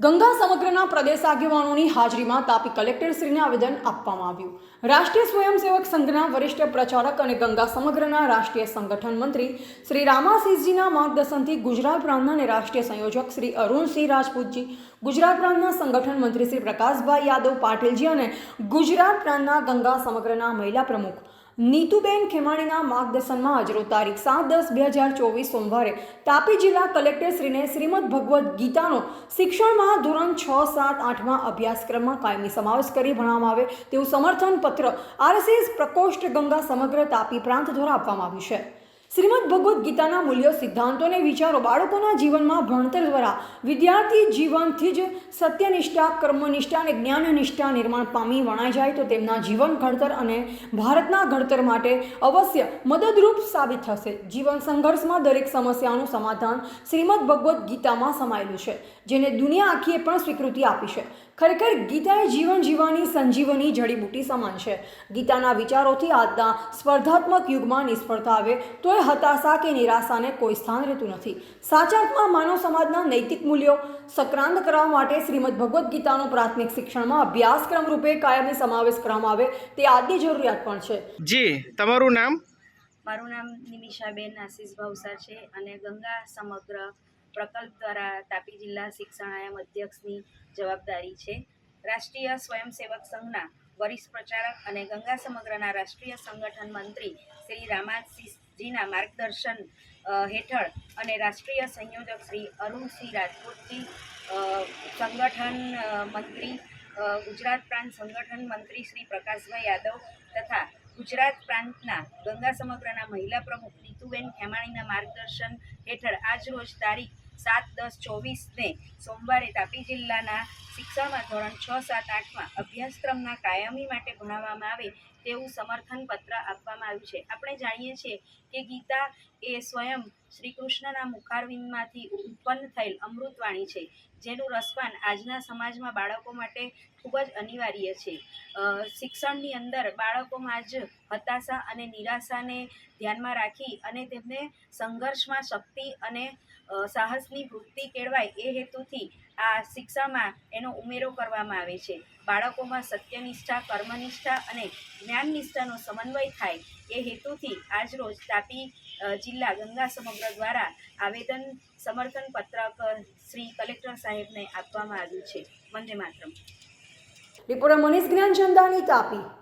ગંગા સમગ્રના પ્રદેશ આગેવાનોની હાજરીમાં તાપી કલેક્ટરશ્રીને આવેદન આપવામાં આવ્યું. રાષ્ટ્રીય સ્વયંસેવક સંઘના વરિષ્ઠ પ્રચારક અને ગંગા સમગ્રના રાષ્ટ્રીય સંગઠન મંત્રી શ્રી રામાસિંહજીના માર્ગદર્શનથી ગુજરાત પ્રાંતના અને રાષ્ટ્રીય સંયોજક શ્રી અરુણસિંહ રાજપૂતજી, ગુજરાત પ્રાંતના સંગઠન મંત્રી શ્રી પ્રકાશભાઈ યાદવ પાટીલજી અને ગુજરાત પ્રાંતના ગંગા સમગ્રના મહિલા પ્રમુખ નીતુબેન ખેમાણીના માર્ગદર્શનમાં આજરો તારીખ સાત દસ બે હજાર ચોવીસ સોમવારે તાપી જિલ્લા કલેક્ટરશ્રીને શ્રીમદ ભગવદ્ ગીતાનો શિક્ષણમાં ધોરણ છ, સાત, આઠમાં અભ્યાસક્રમમાં કાયમી સમાવેશ કરી ભણવામાં આવે તેવું સમર્થન પત્ર આરએસએસ પ્રકોષ્ઠ ગંગા સમગ્ર તાપી પ્રાંત દ્વારા આપવામાં આવ્યું છે. શ્રીમદ ભગવદ્ ગીતાના મૂલ્યો સિદ્ધાંતો અને વિચારો બાળકોના જીવનમાં ભણતર દ્વારા વિદ્યાર્થી જીવનથી જ સત્યનિષ્ઠા, કર્મનિષ્ઠા અને જ્ઞાનનિષ્ઠા નિર્માણ પામી વણાઈ જાય તો તેમના જીવન ઘડતર અને ભારતના ઘડતર માટે અવશ્ય મદદરૂપ સાબિત થશે. જીવન સંઘર્ષમાં દરેક સમસ્યાનું સમાધાન શ્રીમદ ભગવદ્ ગીતામાં સમાયેલું છે, જેને દુનિયા આખીએ પણ સ્વીકૃતિ આપી છે. ખરેખર ગીતા એ જીવન જીવવાની સંજીવની જડીબૂટી સમાન છે. ગીતાના વિચારોથી આજના સ્પર્ધાત્મક યુગમાં નિષ્ફળતા આવે તો એ હતાશા કે નિરાશાને કોઈ સ્થાન રહેતું નથી. સાચા અર્થમાં માનવ સમાજના નૈતિક મૂલ્યો સક્રાંત કરવા માટે શ્રીમદ ભગવદ્ ગીતાનો પ્રાથમિક શિક્ષણમાં અભ્યાસક્રમ રૂપે કાયમી સમાવેશ કરવામાં આવે તે આજની જરૂરિયાત પણ છે. જી તમારું નામ? મારું નામ નિમિષાબેન આશીષ ભાવસા છે અને ગંગા સમગ્ર પ્રકલ્પ દ્વારા તાપી જિલ્લા શિક્ષણ આયામ અધ્યક્ષની જવાબદારી છે. રાષ્ટ્રીય સ્વયંસેવક સંઘના વરિષ્ઠ પ્રચારક અને ગંગા સમગ્રના રાષ્ટ્રીય સંગઠન મંત્રી શ્રી રામાશીષજીના માર્ગદર્શન હેઠળ અને રાષ્ટ્રીય સંયોજક શ્રી અરુણસિંહ રાજપૂતજી સંગઠન મંત્રી ગુજરાત પ્રાંત સંગઠન મંત્રી શ્રી પ્રકાશભાઈ યાદવ તથા ગુજરાત પ્રાંતના ગંગા સમગ્રના મહિલા પ્રમુખ નીતુબેન ખેમાણીના માર્ગદર્શન હેઠળ આજરોજ તારીખ સાત દસ ચોવીસને સોમવારે તાપી જિલ્લાના શિક્ષણમાં ધોરણ છ, સાત, આઠમાં અભ્યાસક્રમના કાયમી માટે ભણાવવામાં આવે તેવું સમર્થન પત્ર આપવામાં આવ્યું છે. આપણે જાણીએ છીએ કે ગીતા એ સ્વયં શ્રી કૃષ્ણના મુખારવિંદમાંથી ઉત્પન્ન થયેલ અમૃતવાણી છે, જેનું રસપાન આજના સમાજમાં બાળકો માટે ખૂબ જ અનિવાર્ય છે. શિક્ષણની અંદર બાળકોમાં જ હતાશા અને નિરાશાને ધ્યાનમાં રાખી અને તેમને સંઘર્ષમાં શક્તિ અને સાહસની વૃત્તિ કેળવાય એ હેતુથી આ શિક્ષામાં એનો ઉમેરો કરવામાં આવે છે. બાળકોમાં સત્યનિષ્ઠા, કર્મનિષ્ઠા અને જ્ઞાનનિષ્ઠાનો સમન્વય થાય એ હેતુથી આજરોજ તાપી જિલ્લા ગંગા સમગ્ર દ્વારા આવેદન, સમર્થન પત્રક, શ્રી કલેક્ટર સાહેબને આપવામાં આવ્યું છે. વંદે માતરમ. રિપોર્ટર મનીષ જ્ઞાન ચંદાની તાપી.